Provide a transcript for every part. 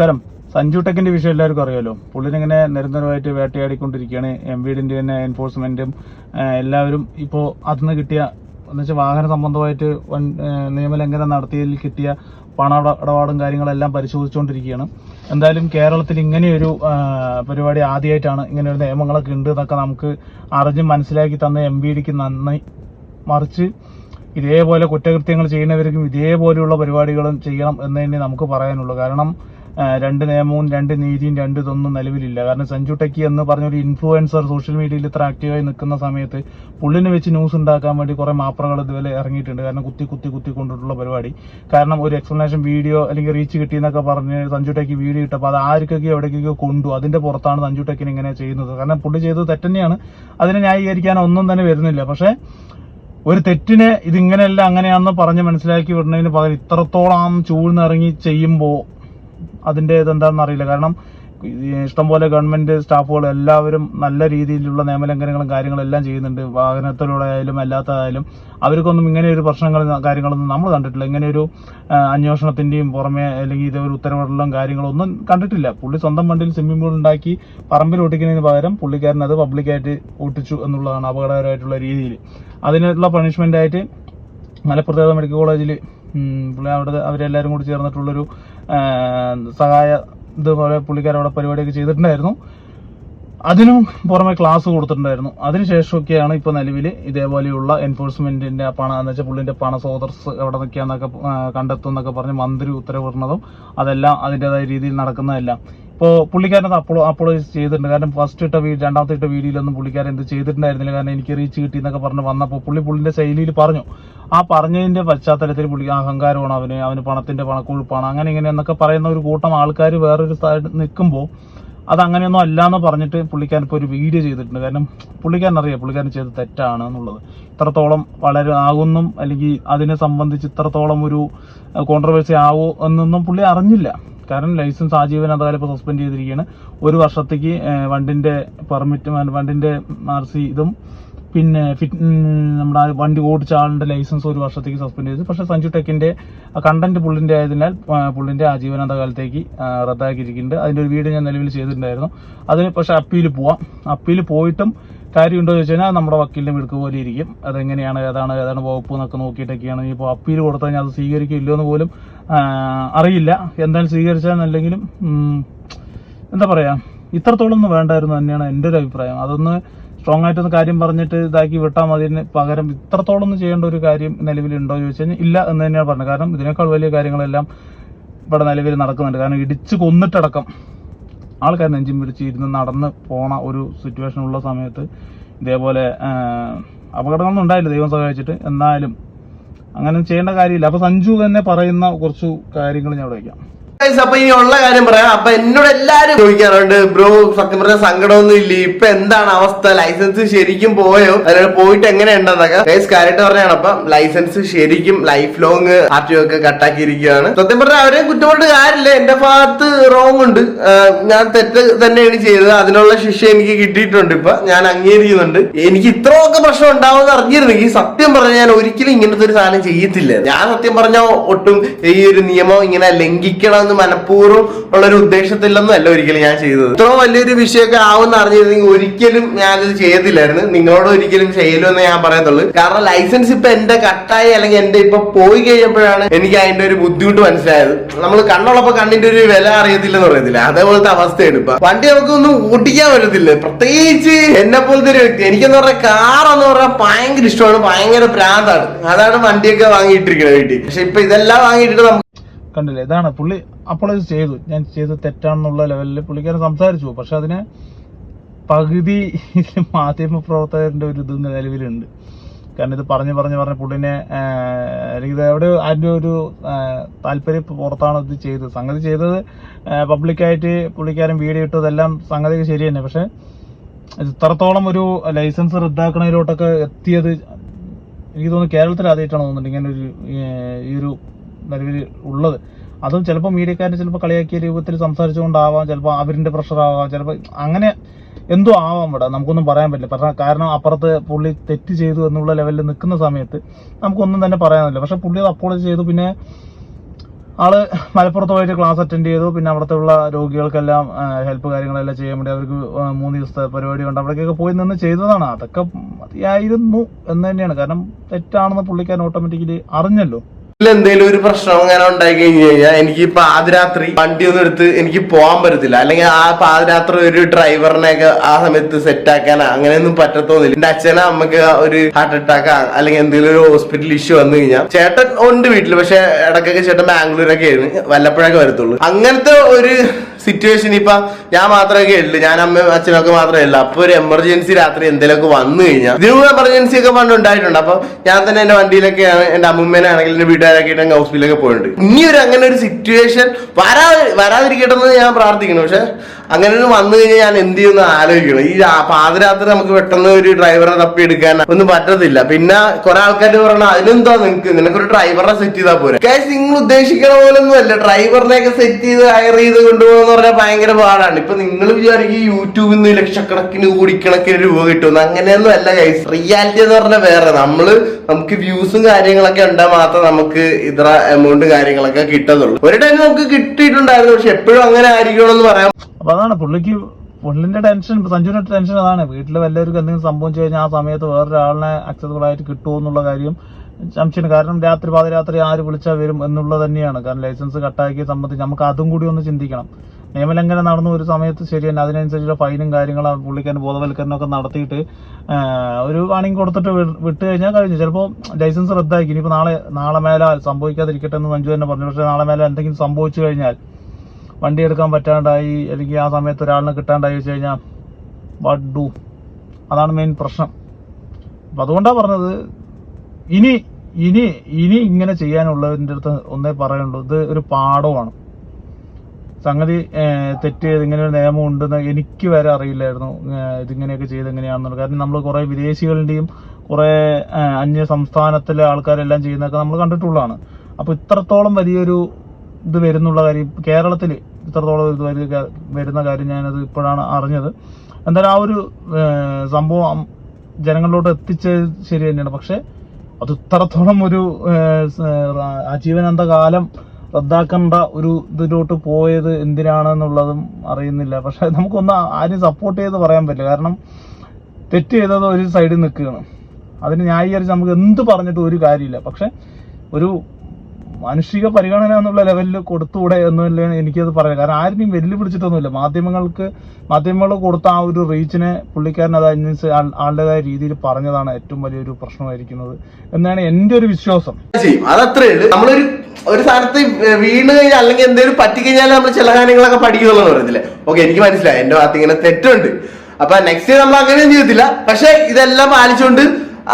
നമസ്കാരം. സഞ്ജു ടെക്കിന്റെ വിഷയം എല്ലാവർക്കും അറിയാലോ. പുള്ളിനിങ്ങനെ നിരന്തരമായിട്ട് വേട്ടയാടിക്കൊണ്ടിരിക്കുകയാണ്. എം വീടിന്റെ തന്നെ എൻഫോഴ്സ്മെന്റും എല്ലാവരും ഇപ്പോൾ അതിന് കിട്ടിയ എന്നുവെച്ചാൽ വാഹന സംബന്ധമായിട്ട് വൻ- നിയമലംഘനം നടത്തിയതിൽ കിട്ടിയ പണ ഇട- ഇടപാടും കാര്യങ്ങളെല്ലാം പരിശോധിച്ചുകൊണ്ടിരിക്കുകയാണ് എന്തായാലും കേരളത്തിൽ ഇങ്ങനെയൊരു പരിപാടി ആദ്യമായിട്ടാണ് ഇങ്ങനെയൊരു നിയമങ്ങളൊക്കെ ഉണ്ട് എന്നൊക്കെ നമുക്ക് അറിഞ്ഞ് മനസ്സിലാക്കി തന്ന എം ബി ഡിക്ക് നന്ദി. മറിച്ച് ഇതേപോലെ കുറ്റകൃത്യങ്ങൾ ചെയ്യുന്നവർക്കും ഇതേപോലെയുള്ള പരിപാടികളും ചെയ്യണം എന്ന് തന്നെ നമുക്ക് പറയാനുള്ളൂ. കാരണം രണ്ട് നിയമവും രണ്ട് നീതിയും രണ്ട് ഇതൊന്നും നിലവിലില്ല. കാരണം സഞ്ജു ടെക്കി എന്ന് പറഞ്ഞൊരു ഇൻഫ്ലുവൻസർ സോഷ്യൽ മീഡിയയിൽ ഇത്ര ആക്റ്റീവായി നിൽക്കുന്ന സമയത്ത് പുള്ളിനെ വെച്ച് ന്യൂസ് ഉണ്ടാക്കാൻ വേണ്ടി കുറെ മാപ്രകൾ ഇതുവരെ ഇറങ്ങിയിട്ടുണ്ട്. കാരണം കുത്തി കുത്തി കുത്തി കൊണ്ടിട്ടുള്ള പരിപാടി. കാരണം ഒരു എക്സ്പ്ലനേഷൻ വീഡിയോ അല്ലെങ്കിൽ റീച്ച് കിട്ടിയെന്നൊക്കെ പറഞ്ഞ് സഞ്ജു ടെക്കി വീഡിയോ ഇട്ടപ്പോൾ അത് ആർക്കൊക്കെ എവിടേക്കൊക്കെ കൊണ്ടു. അതിന്റെ പുറത്താണ് സഞ്ജു ടെക്കിന് ഇങ്ങനെ ചെയ്യുന്നത്. കാരണം പുള്ളി ചെയ്തത് തെറ്റന്നെയാണ് അതിനെ ന്യായീകരിക്കാൻ ഒന്നും തന്നെ വരുന്നില്ല. പക്ഷേ ഒരു തെറ്റിനെ ഇതിങ്ങനെയല്ല അങ്ങനെയാണെന്ന് പറഞ്ഞ് മനസ്സിലാക്കി വിടുന്നതിന് പകരം ഇത്രത്തോളം ചൂഴ്ന്നിറങ്ങി ചെയ്യുമ്പോൾ അതിന്റെ ഇതെന്താണെന്ന് അറിയില്ല. കാരണം ഇഷ്ടംപോലെ ഗവൺമെന്റ് സ്റ്റാഫുകൾ എല്ലാവരും നല്ല രീതിയിലുള്ള നിയമലംഘനങ്ങളും കാര്യങ്ങളും എല്ലാം ചെയ്യുന്നുണ്ട്. വാഹനത്തിലൂടെ ആയാലും അല്ലാത്തതായാലും. അവർക്കൊന്നും ഇങ്ങനെ ഒരു പ്രശ്നങ്ങൾ കാര്യങ്ങളൊന്നും നമ്മൾ കണ്ടിട്ടില്ല. ഇങ്ങനെ ഒരു അന്വേഷണത്തിന്റെയും പുറമെ അല്ലെങ്കിൽ ഇതൊരു ഉത്തരവുള്ള കാര്യങ്ങളൊന്നും കണ്ടിട്ടില്ല. പുള്ളി സ്വന്തം വണ്ടിയിൽ സ്വിമ്മിംഗ് പൂൾ ഉണ്ടാക്കി പറമ്പിൽ ഒട്ടിക്കുന്നതിന് പകരം പുള്ളിക്കാരൻ അത് പബ്ലിക്കായിട്ട് ഒട്ടിച്ചു എന്നുള്ളതാണ് അപകടകരമായിട്ടുള്ള രീതിയിൽ. അതിനുള്ള പണിഷ്മെന്റ് ആയിട്ട് മെഡിക്കൽ കോളേജിൽ പുള്ളി അവിടെ അവരെല്ലാവരും കൂടി ചേർന്നിട്ടുള്ളൊരു സഹായ ഇതുപോലെ പുള്ളിക്കാരവിടെ പരിപാടിയൊക്കെ ചെയ്തിട്ടുണ്ടായിരുന്നു. അതിനും പുറമെ ക്ലാസ് കൊടുത്തിട്ടുണ്ടായിരുന്നു. അതിനുശേഷമൊക്കെയാണ് ഇപ്പൊ നിലവിൽ ഇതേപോലെയുള്ള എൻഫോഴ്സ്മെന്റിന്റെ പണ എന്ന് വെച്ചാൽ പുള്ളിന്റെ പണ സോദർസ് എവിടെ നിൽക്കുകയെന്നൊക്കെ കണ്ടെത്തും എന്നൊക്കെ പറഞ്ഞ് മന്ത്രി ഉത്തരവിടുന്നതും അതെല്ലാം അതിന്റെതായ രീതിയിൽ നടക്കുന്നതെല്ലാം. ഇപ്പോൾ പുള്ളിക്കാരനത് അപ്പോളോ അപ്പോളൈസ് ചെയ്തിട്ടുണ്ട്. കാരണം ഫസ്റ്റ് ഇട്ട വീഡിയോ രണ്ടാമത്തെ ഇട്ട വീഡിയോയിലൊന്നും പുള്ളിക്കാരൻ എന്ത് ചെയ്തിട്ടുണ്ടായിരുന്നില്ല. കാരണം എനിക്ക് റീച്ച് കിട്ടി എന്നൊക്കെ പറഞ്ഞ് വന്നപ്പോൾ പുള്ളി പുള്ളിന്റെ ശൈലിയിൽ പറഞ്ഞു. ആ പറഞ്ഞതിന്റെ പശ്ചാത്തലത്തിൽ പുള്ളി അഹങ്കാരമാണ് അവന്. അവന് പണത്തിന്റെ പണക്കൊഴുപ്പാണ് അങ്ങനെ ഇങ്ങനെ എന്നൊക്കെ പറയുന്ന ഒരു കൂട്ടം ആൾക്കാർ വേറൊരു സൈഡ് നിൽക്കുമ്പോൾ അത് അങ്ങനെയൊന്നും അല്ല എന്ന് പറഞ്ഞിട്ട് പുള്ളിക്കാരൻ ഇപ്പോൾ ഒരു വീഡിയോ ചെയ്തിട്ടുണ്ട്. കാരണം പുള്ളിക്കാരൻ അറിയാം? പുള്ളിക്കാരൻ ചെയ്ത് തെറ്റാണ് എന്നുള്ളത്. ഇത്രത്തോളം വളരെ ആകുന്നും അല്ലെങ്കിൽ അതിനെ സംബന്ധിച്ച് ഇത്രത്തോളം ഒരു കോൺട്രവേഴ്സി ആവോ എന്നൊന്നും പുള്ളി അറിഞ്ഞില്ല. കാരണം ലൈസൻസ് ആജീവൻ അതായത് ഇപ്പോൾ സസ്പെൻഡ് ചെയ്തിരിക്കുകയാണ്. ഒരു വർഷത്തേക്ക് വണ്ടിന്റെ പെർമിറ്റ് വണ്ടിന്റെ ആർ സി ഇതും പിന്നെ ഫിറ്റ് നമ്മുടെ വണ്ടി ഓടിച്ച ആളുടെ ലൈസൻസ് ഒരു വർഷത്തേക്ക് സസ്പെൻഡ് ചെയ്തു. പക്ഷേ സഞ്ജു ടെക്കിന്റെ കണ്ടന്റ് പുള്ളിന്റെ ആയതിനാൽ ആ, പുള്ളിന്റെ ആജീവനാന്ത കാലത്തേക്ക് റദ്ദാക്കിയിരിക്കുന്നുണ്ട്. അതിന്റെ ഒരു വീഡിയോ ഞാൻ നിലവിൽ ചെയ്തിട്ടുണ്ടായിരുന്നു. അതിന് പക്ഷേ അപ്പീൽ പോവാം. അപ്പീൽ പോയിട്ടും കാര്യമുണ്ടോ ചോദിച്ചു കഴിഞ്ഞാൽ നമ്മുടെ വക്കീലിന്റെ മിടുക്ക് പോലെ ഇരിക്കും. അതെങ്ങനെയാണ് ഏതാണ് ഏതാണ് വകുപ്പ് എന്നൊക്കെ നോക്കിയിട്ടൊക്കെയാണ് ഇപ്പോൾ അപ്പീൽ കൊടുത്തു കഴിഞ്ഞാൽ അത് സ്വീകരിക്കില്ലോ എന്ന് പോലും അറിയില്ല. എന്തായാലും സ്വീകരിച്ചാന്നല്ലെങ്കിലും എന്താ പറയാ ഇത്രത്തോളം ഒന്നും വേണ്ടായിരുന്നു തന്നെയാണ് എന്റെ ഒരു അഭിപ്രായം. അതൊന്ന് സ്ട്രോങ് ആയിട്ടൊന്ന് കാര്യം പറഞ്ഞിട്ട് ഇതാക്കി വിട്ടാൽ മതി. പകരം ഇത്രത്തോളം ഒന്നും ചെയ്യേണ്ട ഒരു കാര്യം നിലവിലുണ്ടോ എന്ന് ചോദിച്ചു കഴിഞ്ഞാൽ ഇല്ല എന്ന് തന്നെയാണ് പറഞ്ഞത്. കാരണം ഇതിനേക്കാൾ വലിയ കാര്യങ്ങളെല്ലാം ഇവിടെ നിലവിൽ നടക്കുന്നുണ്ട്. കാരണം ഇടിച്ചു കൊന്നിട്ടടക്കം. ആൾക്കാർ നെഞ്ചും പിടിച്ച് ഇരുന്ന് നടന്ന് പോണ ഒരു സിറ്റുവേഷൻ ഉള്ള സമയത്ത് ഇതേപോലെ അപകടങ്ങളൊന്നും ഉണ്ടായില്ല ദൈവം സഹായിച്ചിട്ട്. എന്നാലും അങ്ങനെ ചെയ്യേണ്ട കാര്യമില്ല. അപ്പൊ സഞ്ജു തന്നെ പറയുന്ന കുറച്ച് കാര്യങ്ങൾ ഞാൻ ഇവിടെ വയ്ക്കാം. അപ്പൊ ഇനി ഉള്ള കാര്യം പറയാം. അപ്പൊ എന്നോട് എല്ലാരും ചോദിക്കാറുണ്ട് ബ്രോ സത്യം പറഞ്ഞ സങ്കടമൊന്നും ഇല്ല? ഇപ്പൊ എന്താണ് അവസ്ഥ? ലൈസൻസ് ശരിക്കും പോയോ? അതിനോട് പോയിട്ട് എങ്ങനെ ഉണ്ടെന്നൊക്കെ കാര്യമായിട്ട് പറഞ്ഞാണ് അപ്പൊ ലൈസൻസ് ശരിക്കും ലൈഫ് ലോങ് ആർ ഒക്കെ കട്ടാക്കിയിരിക്കുകയാണ് സത്യം പറഞ്ഞാൽ അവരെ കുറ്റപ്പെട്ട് കാര്യമില്ല. എന്റെ ഭാഗത്ത് റോങ് ഉണ്ട്. ഞാൻ തെറ്റ് തന്നെയാണ് ചെയ്തത്. അതിനുള്ള ശിക്ഷ എനിക്ക് കിട്ടിയിട്ടുണ്ട് ഇപ്പൊ. ഞാൻ അംഗീകരിക്കുന്നുണ്ട്. എനിക്ക് ഇത്രയൊക്കെ പ്രശ്നം ഉണ്ടാവുമെന്ന് അറിഞ്ഞിരുന്നെങ്കിൽ സത്യം പറഞ്ഞാൽ ഞാൻ ഒരിക്കലും ഇങ്ങനത്തെ ഒരു സാധനം ചെയ്യത്തില്ല ഞാൻ സത്യം പറഞ്ഞ ഒട്ടും ഈ ഒരു നിയമം ഇങ്ങനെ ലംഘിക്കണം എന്ന് മനഃപൂർവം ഉള്ളൊരു ഉദ്ദേശത്തിലൊന്നും അല്ല ഒരിക്കലും ഞാൻ ചെയ്തത്. ഇത്ര വലിയൊരു വിഷയമൊക്കെ ആവുമെന്ന് അറിഞ്ഞിരുന്നെങ്കിൽ ഒരിക്കലും ഞാനത് ചെയ്തില്ലായിരുന്നു. നിങ്ങളോട് ഒരിക്കലും ചെയ്യലുമെന്ന് ഞാൻ പറയത്തുള്ളൂ. കാരണം ലൈസൻസ് ഇപ്പൊ എന്റെ കട്ടായി അല്ലെങ്കിൽ എന്റെ ഇപ്പൊ പോയി കഴിഞ്ഞപ്പോഴാണ് എനിക്ക് അതിന്റെ ഒരു ബുദ്ധിമുട്ട് മനസ്സിലായത്. നമ്മൾ കണ്ണുള്ളപ്പോ കണ്ണിന്റെ ഒരു വില അറിയത്തില്ലെന്ന് പറയത്തില്ല. അതേപോലത്തെ അവസ്ഥയാണ് ഇപ്പൊ. വണ്ടി നമുക്ക് ഒന്നും ഓടിക്കാൻ പറ്റത്തില്ല. പ്രത്യേകിച്ച് എന്നെ പോലത്തെ ഒരു വ്യക്തി. എനിക്കെന്ന് പറഞ്ഞാൽ കാർ എന്ന് പറഞ്ഞാൽ ഭയങ്കര ഇഷ്ടമാണ്. ഭയങ്കര പ്രാന്താണ് അതാണ് വണ്ടിയൊക്കെ വാങ്ങിയിട്ടിരിക്കുന്നത് വീട്ടിൽ. പക്ഷെ ഇപ്പൊ ഇതെല്ലാം വാങ്ങിയിട്ടിട്ട് കണ്ടില്ലേ? ഇതാണ്. പുള്ളി അപ്പോളൈസ് ചെയ്തു. ഞാൻ ചെയ്ത് തെറ്റാണെന്നുള്ള ലെവലിൽ പുള്ളിക്കാരൻ സംസാരിച്ചു. പക്ഷെ അതിന് പകുതി മാധ്യമ പ്രവർത്തകരുടെ ഒരു ഇത് നിലവിലുണ്ട്. കാരണം ഇത് പറഞ്ഞ് പറഞ്ഞ് പറഞ്ഞ് പുള്ളിനെ അല്ലെങ്കിൽ എവിടെ അതിന്റെ ഒരു താല്പര്യം പുറത്താണ് ഇത് ചെയ്തത്. സംഗതി ചെയ്തത് പബ്ലിക്കായിട്ട് പുള്ളിക്കാരൻ വീഡിയോ ഇട്ടതെല്ലാം സംഗതി ശരി തന്നെ. പക്ഷെ ഇത് ഇത്രത്തോളം ഒരു ലൈസൻസ് റദ്ദാക്കണതിലോട്ടൊക്കെ എത്തിയത് എനിക്ക് തോന്നുന്നു കേരളത്തിൽ ആദ്യമായിട്ടാണ് തോന്നുന്നുണ്ട് ഇങ്ങനൊരു ഈ ഒരു നിലവിൽ ഉള്ളത്. അതും ചിലപ്പോൾ മീഡിയക്കാരൻ ചിലപ്പോൾ കളിയാക്കിയ രൂപത്തിൽ സംസാരിച്ചുകൊണ്ടാവാം ചിലപ്പോൾ അവരിന്റെ പ്രഷർ ആവാം ചിലപ്പോൾ അങ്ങനെ എന്തോ ആവാം ഇവിടെ. നമുക്കൊന്നും പറയാൻ പറ്റില്ല. കാരണം അപ്പുറത്ത് പുള്ളി തെറ്റ് ചെയ്തു എന്നുള്ള ലെവലിൽ നിൽക്കുന്ന സമയത്ത് നമുക്കൊന്നും തന്നെ പറയാനില്ല പക്ഷെ പുള്ളി അത് അപ്പോളജ് ചെയ്തു. പിന്നെ ആൾ മലപ്പുറത്ത് പോയിട്ട് ക്ലാസ് അറ്റൻഡ് ചെയ്തു. പിന്നെ അവിടുത്തെ ഉള്ള രോഗികൾക്കെല്ലാം ഹെൽപ്പ് കാര്യങ്ങളെല്ലാം ചെയ്യാൻ വേണ്ടി അവർക്ക് മൂന്ന് ദിവസത്തെ പരിപാടി ഉണ്ട് അവിടേക്കൊക്കെ പോയി നിന്ന് ചെയ്തതാണ്. അതൊക്കെ മതിയായിരുന്നു എന്ന് തന്നെയാണ്. കാരണം തെറ്റാണെന്ന് പുള്ളിക്കാരൻ ഓട്ടോമാറ്റിക്കലി അറിഞ്ഞല്ലോ. എന്തെങ്കിലും ഒരു പ്രശ്നം അങ്ങനെ ഉണ്ടായി കഴിഞ്ഞു കഴിഞ്ഞാൽ എനിക്ക് പാതിരാത്രി വണ്ടി ഒന്നും എടുത്ത് എനിക്ക് പോകാൻ പറ്റത്തില്ല. അല്ലെങ്കിൽ ആ പാതിരാത്രി ഒരു ഡ്രൈവറിനെയൊക്കെ ആ സമയത്ത് സെറ്റ് ആക്കാൻ അങ്ങനെയൊന്നും പറ്റത്തോന്നില്ല എന്റെ അച്ഛനെ അമ്മയ്ക്ക് ഒരു ഹാർട്ട് അറ്റാക്ക് അല്ലെങ്കിൽ എന്തെങ്കിലും ഒരു ഹോസ്പിറ്റൽ ഇഷ്യൂ വന്നു കഴിഞ്ഞാൽ ചേട്ടൻ ഉണ്ട് വീട്ടിൽ പക്ഷെ ഇടയ്ക്കൊക്കെ ചേട്ടൻ ബാംഗ്ലൂരൊക്കെ ആയിരുന്നു. വല്ലപ്പോഴൊക്കെ വരത്തുള്ളൂ. അങ്ങനത്തെ ഒരു സിറ്റുവേഷൻ ഇപ്പൊ ഞാൻ മാത്രമേ ഉള്ളൂ. ഞാൻ അമ്മയും അച്ഛനൊക്കെ മാത്രമേ ഉള്ളൂ. അപ്പൊ ഒരു എമർജൻസി രാത്രി എന്തെങ്കിലുമൊക്കെ വന്നു കഴിഞ്ഞാൽ ഇതിനും എമർജൻസി ഒക്കെ പണ്ട് ഉണ്ടായിട്ടുണ്ട്. അപ്പൊ ഞാൻ തന്നെ എന്റെ വണ്ടിയിലൊക്കെയാണ് എന്റെ അമ്മൂമ്മേനാണെങ്കിൽ എന്റെ വീട്ടുകാരൊക്കെ ആയിട്ട് ഹോസ്പിറ്റലൊക്കെ പോയിട്ടുണ്ട്. ഇനി ഒരു അങ്ങനെ ഒരു സിറ്റുവേഷൻ വരാ വരാതിരിക്കട്ടെ എന്ന് ഞാൻ പ്രാർത്ഥിക്കുന്നു. പക്ഷെ അങ്ങനെ ഒന്ന് വന്നു കഴിഞ്ഞാൽ ഞാൻ എന്ത് ചെയ്യുമെന്ന് ആലോചിക്കണം. ഈ പാതിരാത്രി നമുക്ക് പെട്ടെന്ന് ഒരു ഡ്രൈവറെ തപ്പി എടുക്കാൻ ഒന്നും പറ്റത്തില്ല. പിന്നെ കുറെ ആൾക്കാർ പറയണ അതിനെന്താ നിങ്ങൾക്ക് നിനക്കൊരു ഡ്രൈവറെ സെറ്റ് ചെയ്താൽ പോരെ. കാശ് നിങ്ങൾ ഉദ്ദേശിക്കണ പോലൊന്നും അല്ല. ഡ്രൈവറിനെയൊക്കെ സെറ്റ് ചെയ്ത് ഹയർ ചെയ്ത് കൊണ്ടുപോകുന്ന പറഞ്ഞാൽ ഭയങ്കര പാടാണ്. ഇപ്പൊ നിങ്ങൾ വിചാരിക്കും യൂട്യൂബിൽ നിന്ന് ലക്ഷക്കണക്കിന് കോടിക്കണക്കിന് രൂപ കിട്ടുമെന്ന്. അങ്ങനെയൊന്നും അല്ല കൈസ് റിയാലിറ്റി എന്ന് പറഞ്ഞാൽ വേറെ. നമ്മൾ നമുക്ക് വ്യൂസും കാര്യങ്ങളൊക്കെ ഉണ്ടാൽ മാത്രം നമുക്ക് ഇത്ര എമൗണ്ട് കാര്യങ്ങളൊക്കെ കിട്ടത്തുള്ളൂ ഒരു ടൈം നമുക്ക് കിട്ടിയിട്ടുണ്ടായിരുന്നു പക്ഷെ എപ്പോഴും അങ്ങനെ ആയിരിക്കണമെന്ന് പറയാം. അപ്പൊ അതാണ് പുള്ളിക്ക് പുള്ളിന്റെ ടെൻഷൻ സഞ്ജുവിന്റെ ടെൻഷൻ അതാണ്. വീട്ടിൽ വല്ലവർക്ക് എന്തെങ്കിലും സംഭവിച്ചു കഴിഞ്ഞാൽ ആ സമയത്ത് വേറൊരാളിനെ അക്സസബിൾ ആയിട്ട് കിട്ടുമോ എന്നുള്ള കാര്യം സംശയം കാരണം രാത്രി പാതിരാത്രി ആര് വിളിച്ചാൽ വരും എന്നുള്ളത് തന്നെയാണ്. കാരണം ലൈസൻസ് കട്ടാക്കിയെ സംബന്ധിച്ച് നമുക്ക് അതും കൂടി ഒന്ന് ചിന്തിക്കണം. നിയമലംഘനം നടന്ന ഒരു സമയത്ത് ശരി തന്നെ അതിനനുസരിച്ചുള്ള ഫൈനും കാര്യങ്ങളും പുള്ളിക്കാരൻ ബോധവൽക്കരണം ഒക്കെ നടത്തിയിട്ട് ഒരു വാണിംഗ് കൊടുത്തിട്ട് വിട്ട് കഴിഞ്ഞാൽ കഴിഞ്ഞു. ചിലപ്പോൾ ലൈസൻസ് റദ്ദാക്കി ഇനിയിപ്പോൾ നാളെ നാളെ മേല സംഭവിക്കാതിരിക്കട്ടെ എന്ന് മഞ്ജു തന്നെ പറഞ്ഞു. പക്ഷേ നാളെ മേലെ എന്തെങ്കിലും സംഭവിച്ചു കഴിഞ്ഞാൽ വണ്ടി എടുക്കാൻ പറ്റാണ്ടായി അല്ലെങ്കിൽ ആ സമയത്ത് ഒരാളിനെ കിട്ടാണ്ടായി വെച്ച് കഴിഞ്ഞാൽ വാട്ട് ഡു അതാണ് മെയിൻ പ്രശ്നം. അപ്പം അതുകൊണ്ടാണ് പറഞ്ഞത് ഇനി ഇനി ഇനി ഇങ്ങനെ ചെയ്യാനുള്ളതിന്റെ അടുത്ത് ഒന്നേ പറയുള്ളൂ ഇത് ഒരു പാഠമാണ് സംഗതി തെറ്റ് ചെയ്ത് ഇങ്ങനെ ഒരു നിയമം ഉണ്ടെന്ന് എനിക്ക് വരെ അറിയില്ലായിരുന്നു. ഇതിങ്ങനെയൊക്കെ ചെയ്ത് എങ്ങനെയാണെന്നുള്ളത് കാരണം നമ്മൾ കുറെ വിദേശികളുടെയും കുറെ അന്യ സംസ്ഥാനത്തിലെ ആൾക്കാരെല്ലാം ചെയ്യുന്നതൊക്കെ നമ്മൾ കണ്ടിട്ടുള്ളതാണ്. അപ്പോൾ ഇത്രത്തോളം വലിയൊരു ഇത് വരുന്നുള്ള കാര്യം കേരളത്തിൽ ഇത്രത്തോളം ഇത് വരുന്ന കാര്യം ഞാനത് ഇപ്പോഴാണ് അറിഞ്ഞത്. എന്തായാലും ആ ഒരു സംഭവം ജനങ്ങളിലോട്ട് എത്തിച്ചത് ശരി തന്നെയാണ്. പക്ഷെ അത് ഇത്രത്തോളം ഒരു ആജീവനാന്ത കാലം റദ്ദാക്കേണ്ട ഒരു ഇതിലോട്ട് പോയത് എന്തിനാണെന്നുള്ളതും അറിയുന്നില്ല. പക്ഷെ നമുക്കൊന്ന് ആരും സപ്പോർട്ട് ചെയ്ത് പറയാൻ പറ്റില്ല. കാരണം തെറ്റ് ചെയ്തത് ഒരു സൈഡിൽ നിൽക്കുകയാണ്. അതിന് ന്യായീകരിച്ച് നമുക്ക് എന്ത് പറഞ്ഞിട്ട് ഒരു കാര്യമില്ല. പക്ഷെ ഒരു മാനുഷിക പരിഗണന എന്നുള്ള ലെവലിൽ കൊടുത്തുകൂടെ എന്നല്ലേ എനിക്കത് പറയാം കാരണം ആരെയും വെല്ലുവിളിച്ചിട്ടൊന്നുമില്ല. മാധ്യമങ്ങൾക്ക് മാധ്യമങ്ങൾ കൊടുത്ത ആ ഒരു റീച്ചിനെ പുള്ളിക്കാരൻ അത് അനുസരിച്ച് ആൾ- ആളുടേതായ രീതിയിൽ പറഞ്ഞതാണ് ഏറ്റവും വലിയൊരു പ്രശ്നമായിരിക്കുന്നത് എന്നാണ് എന്റെ ഒരു വിശ്വാസം. അതത്രേ നമ്മളൊരു ഒരു സ്ഥലത്ത് വീണ് കഴിഞ്ഞാൽ അല്ലെങ്കിൽ എന്തെങ്കിലും പറ്റിക്കഴിഞ്ഞാൽ നമ്മൾ ചില കാര്യങ്ങളൊക്കെ പഠിക്കുന്നുള്ളൂ പറയത്തില്ലേ ഓക്കെ എനിക്ക് മനസ്സിലായി. എന്റെ ഭാഗത്ത് ഇങ്ങനെ തെറ്റുണ്ട്. അപ്പൊ നെക്സ്റ്റ് നമ്മൾ അങ്ങനെയും ചെയ്യത്തില്ല പക്ഷെ ഇതെല്ലാം പാലിച്ചുകൊണ്ട്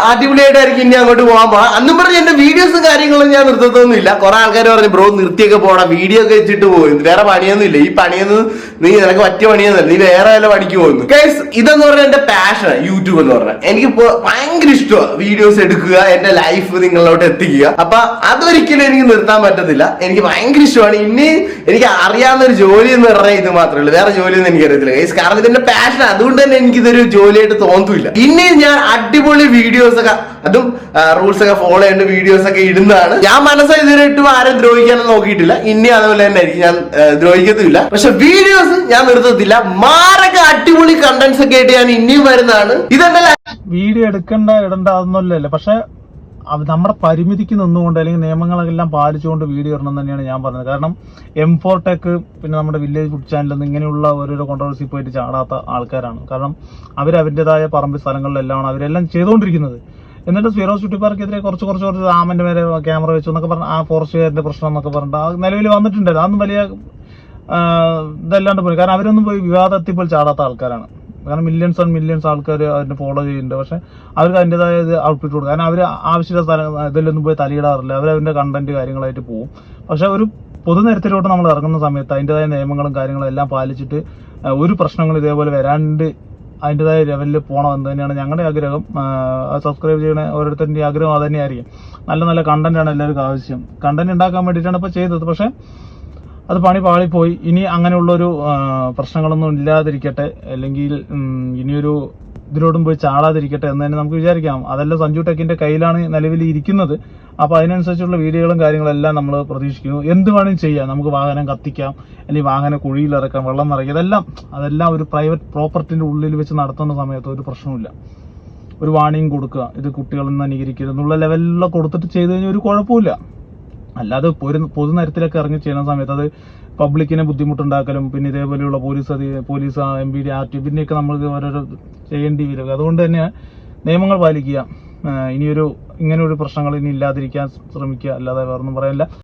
അടിപൊളിയായിട്ടായിരിക്കും ഇനി അങ്ങോട്ട് പോകാൻ പോകാം അന്നും പറഞ്ഞ് എന്റെ വീഡിയോസും കാര്യങ്ങളും ഞാൻ നിർത്തത്തൊന്നുമില്ല കുറെ ആൾക്കാർ പറഞ്ഞു ബ്രോ നിർത്തിയൊക്കെ പോകണം വീഡിയോ ഒക്കെ വെച്ചിട്ട് പോകും വേറെ പണിയൊന്നും ഇല്ല ഈ പണിയൊന്നും നീ നിനക്ക് പറ്റിയ പണിയൊന്നുമില്ല. നീ വേറെ വല്ല പണിക്ക് പോകുന്നു. ഗൈസ് ഇതെന്ന് പറഞ്ഞാൽ എന്റെ പാഷൻ യൂട്യൂബ് എന്ന് പറഞ്ഞാൽ എനിക്ക് ഭയങ്കര ഇഷ്ടമാണ് വീഡിയോസ് എടുക്കുക എന്റെ ലൈഫ് നിങ്ങളിലോട്ട് എത്തിക്കുക. അപ്പൊ അതൊരിക്കലും എനിക്ക് നിർത്താൻ പറ്റത്തില്ല. എനിക്ക് ഭയങ്കര ഇഷ്ടമാണ്. ഇനി എനിക്ക് അറിയാവുന്ന ഒരു ജോലി എന്ന് പറഞ്ഞാൽ ഇത് മാത്രമേ ഉള്ളൂ. വേറെ ജോലിയൊന്നും എനിക്ക് അറിയത്തില്ല ഗൈസ് കാരണം ഇതിന്റെ പാഷൻ അതുകൊണ്ട് തന്നെ എനിക്ക് ഇതൊരു ജോലിയായിട്ട് തോന്നത്തില്ല. ഇനി ഞാൻ അടിപൊളി വീഡിയോസ് ഒക്കെ അതും റൂൾസ് ഒക്കെ ഫോളോ ചെയ്യേണ്ട വീഡിയോസ് ഒക്കെ ഇടുന്നതാണ് ഞാൻ മനസ്സായി ഇതുവരെയായിട്ടും ആരും ദ്രോഹിക്കാനും നോക്കിയിട്ടില്ല. ഇനി അതുപോലെ തന്നെ ആയിരിക്കും. ഞാൻ ദ്രോഹിക്കത്തില്ല ദ്രോഹിക്കത്തുമില്ല. പക്ഷെ വീഡിയോസ് ഞാൻ നിർത്തത്തില്ല. മാരക അടിപൊളി കണ്ടന്റ്സ് ഒക്കെ ആയിട്ട് ഞാൻ ഇനിയും വരുന്നതാണ്. ഇതെന്റെ വീഡിയോ എടുക്കണ്ട ഇടണ്ട അതൊന്നുമല്ലല്ലോ പക്ഷെ നമ്മുടെ പരിമിതിക്ക് നിന്നുകൊണ്ട് അല്ലെങ്കിൽ നിയമങ്ങളെല്ലാം പാലിച്ചുകൊണ്ട് വീഡിയോ ഇടണം എന്ന് തന്നെയാണ് ഞാൻ പറഞ്ഞത്. കാരണം എം ഫോർ ടെക് പിന്നെ നമ്മുടെ വില്ലേജ് ഫുഡ് ചാനൽ ഇങ്ങനെയുള്ള ഓരോരോ കോൺട്രവേഴ്സി പോയിട്ട് ചാടാത്ത ആൾക്കാരാണ്. കാരണം അവരവരുടേതായ പറമ്പ് സ്ഥലങ്ങളിലെല്ലാം അവരെല്ലാം ചെയ്തുകൊണ്ടിരിക്കുന്നത്. എന്നിട്ട് ഫിറോസ് ചുട്ടി പാർക്കെതിരെ കുറച്ച് കുറച്ച് കുറച്ച് രാമന്റെ മേലെ ക്യാമറ വെച്ചു എന്നൊക്കെ പറഞ്ഞ ആ ഫോറസ്റ്റുകാരുടെ പ്രശ്നം എന്നൊക്കെ പറഞ്ഞിട്ട് ആ നിലവിൽ വന്നിട്ടുണ്ടായിരുന്നു. അതൊന്നും വലിയ ഇതല്ലാണ്ട് പോയി. കാരണം അവരൊന്നും പോയി വിവാദത്തിൽ പോയി ചാടാത്ത ആൾക്കാരാണ്. കാരണം മില്യൺസ് ആൻഡ് മില്യൺസ് ആൾക്കാർ അതിനെ ഫോളോ ചെയ്യുന്നുണ്ട്. പക്ഷെ അവർക്ക് അതിന്റെതായ ഔട്ട്പുട്ട് കൊടുക്കും. കാരണം അവർ ആവശ്യമുള്ള സ്ഥലം ഇതിലൊന്നും പോയി തലയിടാറില്ല. അവർ അവരുടെ കണ്ടന്റ് കാര്യങ്ങളായിട്ട് പോകും പക്ഷെ ഒരു പൊതുനിരത്തിലോട്ട് നമ്മൾ ഇറങ്ങുന്ന സമയത്ത് അതിന്റെതായ നിയമങ്ങളും കാര്യങ്ങളും എല്ലാം പാലിച്ചിട്ട് ഒരു പ്രശ്നങ്ങളും ഇതേപോലെ വരാണ്ട് അതിന്റെതായ ലെവലിൽ പോകണം എന്ന് തന്നെയാണ് ഞങ്ങളുടെ ആഗ്രഹം. സബ്സ്ക്രൈബ് ചെയ്യണ ഓരോരുത്തരുടെ ആഗ്രഹം അത് തന്നെയായിരിക്കും. നല്ല നല്ല കണ്ടന്റ് ആണ് എല്ലാവർക്കും ആവശ്യം. കണ്ടന്റ് ഉണ്ടാക്കാൻ വേണ്ടിയിട്ടാണ് ഇപ്പോൾ ചെയ്തത്. പക്ഷേ അത് പണി പാളിപ്പോയി. ഇനി അങ്ങനെയുള്ളൊരു പ്രശ്നങ്ങളൊന്നും ഇല്ലാതിരിക്കട്ടെ. അല്ലെങ്കിൽ ഇനിയൊരു ഇതിലോട്ടും പോയി ചാടാതിരിക്കട്ടെ എന്ന് തന്നെ നമുക്ക് വിചാരിക്കാം. അതെല്ലാം സഞ്ജു ടെക്കിന്റെ കയ്യിലാണ് നിലവിൽ ഇരിക്കുന്നത്. അപ്പൊ അതിനനുസരിച്ചുള്ള വീഡിയോകളും കാര്യങ്ങളെല്ലാം നമ്മൾ പ്രതീക്ഷിക്കുന്നു. എന്ത് വേണമെങ്കിലും ചെയ്യാം. നമുക്ക് വാഹനം കത്തിക്കാം അല്ലെങ്കിൽ വാഹനം കുഴിയിലിറക്കാം വെള്ളം നിറയ്ക്കാം. ഇതെല്ലാം അതെല്ലാം ഒരു പ്രൈവറ്റ് പ്രോപ്പർട്ടിന്റെ ഉള്ളിൽ വെച്ച് നടത്തുന്ന സമയത്ത് ഒരു പ്രശ്നമില്ല ഒരു വാണിംഗ് കൊടുക്കുക. ഇത് കുട്ടികളൊന്നും അനുകരിക്കരുത് എന്നുള്ള ലെവലിലൊക്കെ കൊടുത്തിട്ട് ചെയ്തു കഴിഞ്ഞാൽ ഒരു കുഴപ്പമില്ല അല്ലാതെ പൊതുനിരത്തിലൊക്കെ ഇറങ്ങി ചെയ്യുന്ന സമയത്ത് അത് പബ്ലിക്കിനെ ബുദ്ധിമുട്ടുണ്ടാക്കലും പിന്നെ ഇതേപോലെയുള്ള police police M P D R T പിന്നെയൊക്കെ നമ്മൾക്ക് ഓരോരോ ചെയ്യേണ്ടി വരും. അതുകൊണ്ട് തന്നെ നിയമങ്ങൾ പാലിക്കുക. ഇനിയൊരു ഇങ്ങനെയൊരു പ്രശ്നങ്ങൾ ഇനി ഇല്ലാതിരിക്കാൻ ശ്രമിക്കുക. അല്ലാതെ വേറൊന്നും പറയാനില്ല.